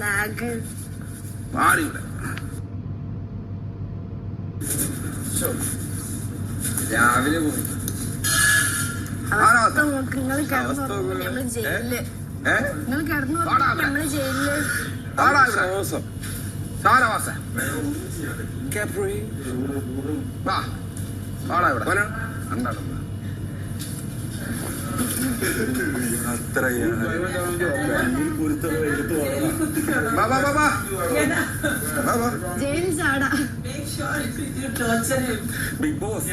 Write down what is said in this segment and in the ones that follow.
Lag പാടി ഇവിടെ. രാവിലെ പോയി. അവസ്ഥ നോക്ക്. നിങ്ങൾ കിടന്നു നമ്മൾ ജയിലിൽ. നിങ്ങൾ കിടന്നു. നമ്മൾ ജയിലിൽ. സാരവാസ വാ. പാടാ ഇവിടെ. ബിഗ് ബോസ്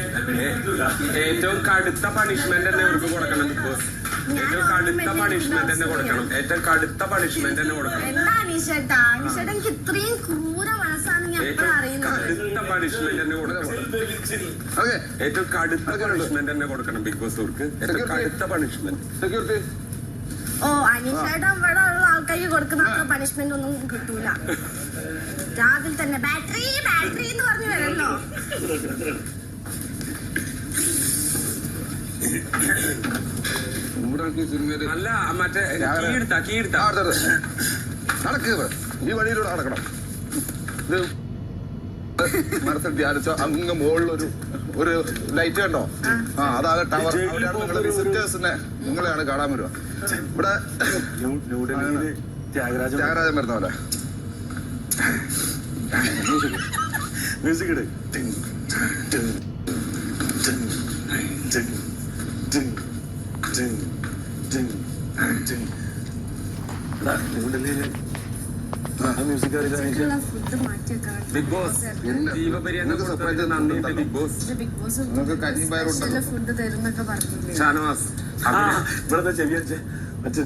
ഏറ്റവും കടുത്ത പണിഷ്മെന്റ് തന്നെ ഇവർക്ക് കൊടുക്കണം ബിഗ് ബോസ് ഏറ്റവും കടുത്ത പണിഷ്മെന്റ് തന്നെ കൊടുക്കണം. ഏറ്റവും കടുത്ത പണിഷ്മെന്റ് തന്നെ കൊടുക്കണം. എനിക്ക് ഇത്രയും ക്രൂര മനസ്സാണ് ഞാൻ കടുത്ത പണിഷ്മെന്റ് തന്നെ കൊടുക്കണം. ഓക്കെ ഏറ്റവും കടുത്ത പണിഷ്മെന്റ് തന്നെ കൊടുക്കണം ബിഗ് ബോസ് അവർക്ക് ഏറ്റവും കടുത്ത പണിഷ്മെന്റ് സെക്യൂരിറ്റി ഓ അനീഷേട്ടാ ഇവിടെ ഉള്ള ആൾക്കാർക്ക് കൊടുക്കുന്ന അത്ര പണിഷ്മെന്റ് ഒന്നും കിട്ടൂല. രാവിലെ തന്നെ ബാറ്ററി ബാറ്ററി എന്ന് പറഞ്ഞു വരല്ലോ അല്ല മറ്റേ കീ എടുത്താ കീ എടുത്താ നടക്കുക. ഈ വഴിയിലൂടെ നടക്കണം. ഇത് മരത്തിൽ ധ്യാനിച്ച അങ്ങ് മുകളിൽ ഒരു ഒരു ലൈറ്റ് കണ്ടോ? ആ. അതാണ് ടവർ അവിടെയാണ് നിങ്ങളെ വിസിറ്റേഴ്സിനെ നിങ്ങളെയാണ് കാണാൻ വരുക ഇവിടെ ത്യാഗരാജൻ വരുന്ന പോലെ. മ്യൂസിക് ഇട്. Big boss. ജീവപര്യന്തം നന്ദിയുണ്ട് ബിഗ് ബോസ്. ഫുഡ് തരുന്നൊക്കെ പറഞ്ഞില്ലേ? ഷാനവാസ്. ഇവിടുത്തെ മറ്റേ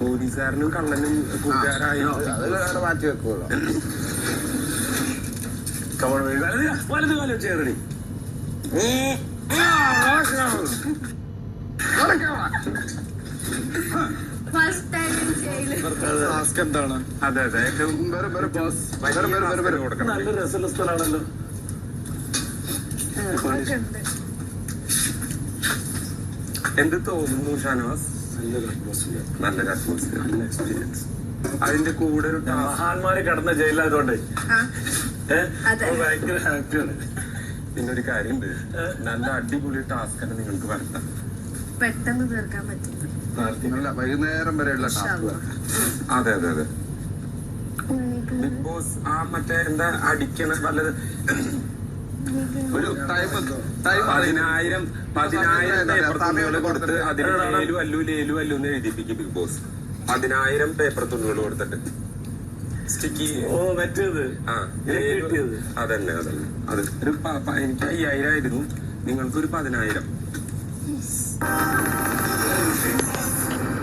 പോലീസുകാരനും കള്ളനും കൂട്ടുകാരായി. മാറ്റി കവർ വലത് കാലം ടൈം ജയിലിൽ ടാസ്ക് എന്താണ് അതെ അതെ ഏറ്റവും വരും വരും ബോസ് വലിയ വരും വരും വരും task വരും അതെ നല്ല രസമുള്ള സ്ഥലമാണല്ലോ. എന്ത് തോന്നുന്നു ഷാനവാസ്? നല്ലൊരു അറ്റ്മോസ്ഫിയർ നല്ല എക്സ്പീരിയൻസ് അതിന്റെ കൂടെ ഒരു മഹാന്മാരെ കടന്ന ജയിലായതുകൊണ്ട് അതെ. ഭയങ്കര ഹാപ്പിയാണ് പിന്നെ ഒരു കാര്യമുണ്ട്. നല്ല അടിപൊളി ടാസ്ക് തന്നെ നിങ്ങൾക്ക് വരത്താം പെട്ടെന്ന് തീർക്കാൻ പറ്റും നല്ല വൈകുന്നേരം വരെയുള്ള ടാസ്ക്. അതെ അതെ അതെ. ബിഗ് ബോസ് ആ മറ്റേ എന്താ അടിക്കണ വല്ലത്? ഒരു ടൈം ടൈം പതിനായിരം പതിനായിരം പേപ്പർ തുണികൾ കൊടുത്ത് അതിന് ലേലു അല്ലു ലേലു അല്ലു എന്ന് എഴുതിപ്പിക്കും ബിഗ് ബോസ്. പതിനായിരം പേപ്പർ തുണികൾ കൊടുത്തിട്ട്. സ്റ്റിക്കി ഓ മറ്റേത്. ആ. അതന്നെ അതന്നെ. അത് ഒരു എനിക്ക് അയ്യായിരം ആയിരുന്നു. നിങ്ങൾക്ക് ഒരു peace.